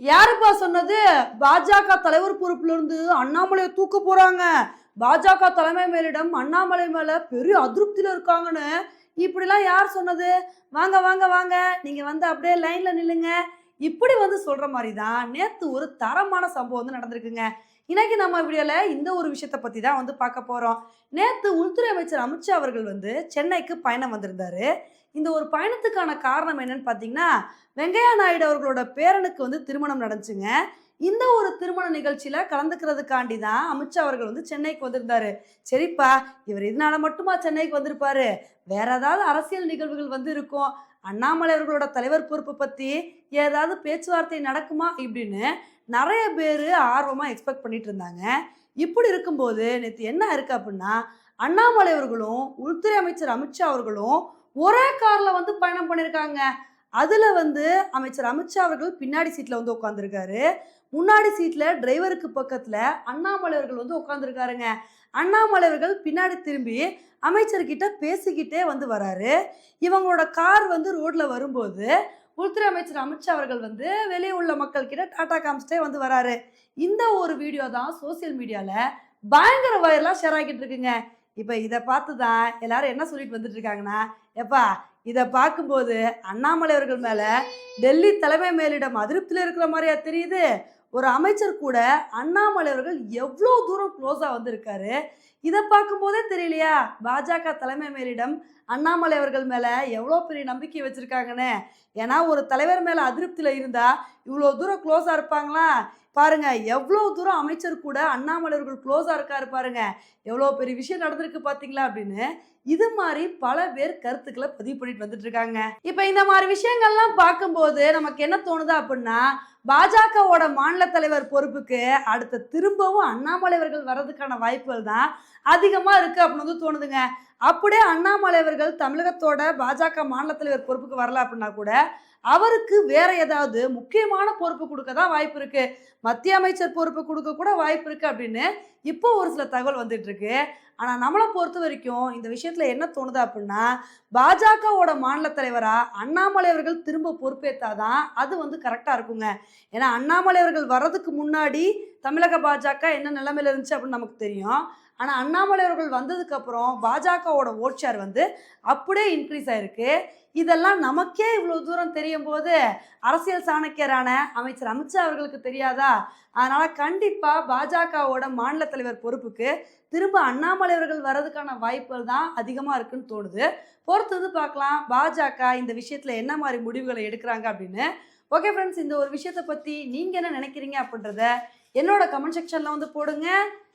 யாருப்பா சொன்னது? பாஜக தலைவர் பொறுப்புல இருந்து அண்ணாமலையை தூக்க போறாங்க. பாஜக தலைமை மேலிடம் அண்ணாமலை மேல பெரிய அதிருப்தியில இருக்காங்கன்னு. இப்படிலாம் யார் சொன்னது? வாங்க வாங்க வாங்க. நீங்க வந்து அப்படியே லைன்ல நில்லுங்க. இப்படி வந்து சொல்ற மாதிரி தான் நேத்து ஒரு தரமான சம்பவம் வந்து நடந்திருக்குங்க. இன்னைக்கு நம்ம வீடியோல இந்த ஒரு விஷயத்தை பத்தி தான் வந்து பார்க்க போறோம். நேத்து உள்துறை அமைச்சர் அமித்ஷா அவர்கள் வந்து சென்னைக்கு பயணம் வந்திருந்தாரு. இந்த ஒரு பயணத்துக்கான காரணம் என்னன்னு பார்த்தீங்கன்னா வெங்கையா நாயுடு அவர்களோட பேரனுக்கு வந்து திருமணம் நடந்துச்சுங்க. இந்த ஒரு திருமண நிகழ்ச்சியில் கலந்துக்கிறதுக்காண்டி தான் அமித்ஷா அவர்கள் வந்து சென்னைக்கு வந்திருந்தாரு. சரிப்பா இவர் இதனால மட்டுமா சென்னைக்கு வந்திருப்பாரு? வேற ஏதாவது அரசியல் நிகழ்வுகள் வந்து இருக்கும். அண்ணாமலை அவர்களோட தலைவர் பொறுப்பை பற்றி ஏதாவது பேச்சுவார்த்தை நடக்குமா இப்படின்னு நிறைய பேர் ஆர்வமாக எக்ஸ்பெக்ட் பண்ணிட்டு இருந்தாங்க. இப்படி இருக்கும்போது நேற்று என்ன இருக்கு அப்படின்னா அண்ணாமலை அவர்களும் உள்துறை அமைச்சர் அமித்ஷா அவர்களும் ஒரே காரில் வந்து பயணம் பண்ணியிருக்காங்க அதில் வந்து அமைச்சர் அமித்ஷா அவர்கள் பின்னாடி சீட்டில் வந்து உட்காந்துருக்காரு முன்னாடி சீட்டில் டிரைவருக்கு பக்கத்தில் அண்ணாமலை அவர்கள் வந்து உட்காந்துருக்காருங்க அண்ணாமலை அவர்கள் பின்னாடி திரும்பி அமைச்சர்கிட்ட பேசிக்கிட்டே வந்து வராரு. இவங்களோட கார் வந்து ரோட்டில் வரும்போது உள்துறை அமைச்சர் அமித்ஷா அவர்கள் வந்து வெளியே உள்ள மக்கள் கிட்ட டாடா காமிச்சிட்டே வந்து வராரு. இந்த ஒரு வீடியோ தான் சோசியல் மீடியால பயங்கர வைரலாக ஷேர் ஆகிட்டு இருக்குங்க. இப்போ இதை பார்த்து தான் எல்லாரும் என்ன சொல்லிட்டு வந்துட்டு இருக்காங்கன்னா எப்பா இதை பார்க்கும்போது அண்ணாமலை அவர்கள் மேலே டெல்லி தலைமை மேலிடம் அதிருப்தியில் இருக்கிற மாதிரியா தெரியுது? ஒரு அமைச்சர் கூட அண்ணாமலை அவர்கள் எவ்வளோ தூரம் க்ளோஸாக வந்திருக்காரு இதை பார்க்கும்போதே தெரியலையா? பாஜக தலைமை மேலிடம் அண்ணாமலை அவர்கள் மேலே எவ்வளோ பெரிய நம்பிக்கை வச்சுருக்காங்கன்னு. ஏன்னா ஒரு தலைவர் மேலே அதிருப்தியில் இருந்தால் இவ்வளோ தூரம் க்ளோஸாக இருப்பாங்களா? பாருங்க எவ்வளோ தூரம் அமைச்சர் கூட அண்ணாமலை அவர்கள் க்ளோஸாக இருக்காரு பாருங்க. எவ்வளோ பெரிய விஷயம் நடந்திருக்கு பார்த்தீங்களா அப்படின்னு. இது மாதிரி பல பேர் கருத்துக்களை பதிவு பண்ணிட்டு வந்துட்டு இருக்காங்க. இப்போ இந்த மாதிரி விஷயங்கள்லாம் பார்க்கும்போது நமக்கு என்ன தோணுது அப்படின்னா பாஜகவோட மாநில தலைவர் பொறுப்புக்கு அடுத்த திரும்பவும் அண்ணாமலை அவர்கள் வர்றதுக்கான வாய்ப்புகள் தான் அதிகமாக இருக்கு அப்படின்னு வந்து தோணுதுங்க. அப்படியே அண்ணாமலை அவர்கள் தமிழகத்தோட பாஜக மாநில தலைவர் பொறுப்புக்கு வரல அப்படின்னா கூட அவருக்கு வேற ஏதாவது முக்கியமான பொறுப்பு கொடுக்க தான் வாய்ப்பு இருக்கு. மத்திய அமைச்சர் பொறுப்பு கொடுக்க கூட வாய்ப்பு இருக்கு அப்படின்னு இப்போ ஒரு சில தகவல் வந்துட்டு இருக்கு. ஆனா நம்மளை பொறுத்த வரைக்கும் இந்த விஷயத்துல என்ன தோணுது அப்படின்னா பாஜகவோட மாநில தலைவரா அண்ணாமலை அவர்கள் திரும்ப பொறுப்பேற்றாதான் அது வந்து கரெக்டா இருக்குங்க. ஏன்னா அண்ணாமலை அவர்கள் வர்றதுக்கு முன்னாடி தமிழக பாஜக என்ன நிலைமையில இருந்துச்சு அப்படின்னு நமக்கு தெரியும். ஆனால் அண்ணாமலை அவர்கள் வந்ததுக்கப்புறம் பாஜகவோட ஓட் ஷேர் வந்து அப்படியே இன்க்ரீஸ் ஆயிருக்கு. இதெல்லாம் நமக்கே இவ்வளோ தூரம் தெரியும் போது அரசியல் சாணக்கியரான அமைச்சர் அமித்ஷா அவர்களுக்கு தெரியாதா? அதனால் கண்டிப்பாக பாஜகவோட மாநில தலைவர் பொறுப்புக்கு திரும்ப அண்ணாமலை அவர்கள் வர்றதுக்கான வாய்ப்புகள் தான் அதிகமாக இருக்குன்னு தோணுது. பொறுத்தது பார்க்கலாம். பாஜக இந்த விஷயத்தில் என்ன மாதிரி முடிவுகளை எடுக்கிறாங்க அப்படின்னு. ஓகே ஃப்ரெண்ட்ஸ் இந்த ஒரு விஷயத்தை பற்றி நீங்கள் என்ன நினைக்கிறீங்க அப்படின்றத என்னோட கமெண்ட் செக்ஷனில் வந்து போடுங்க.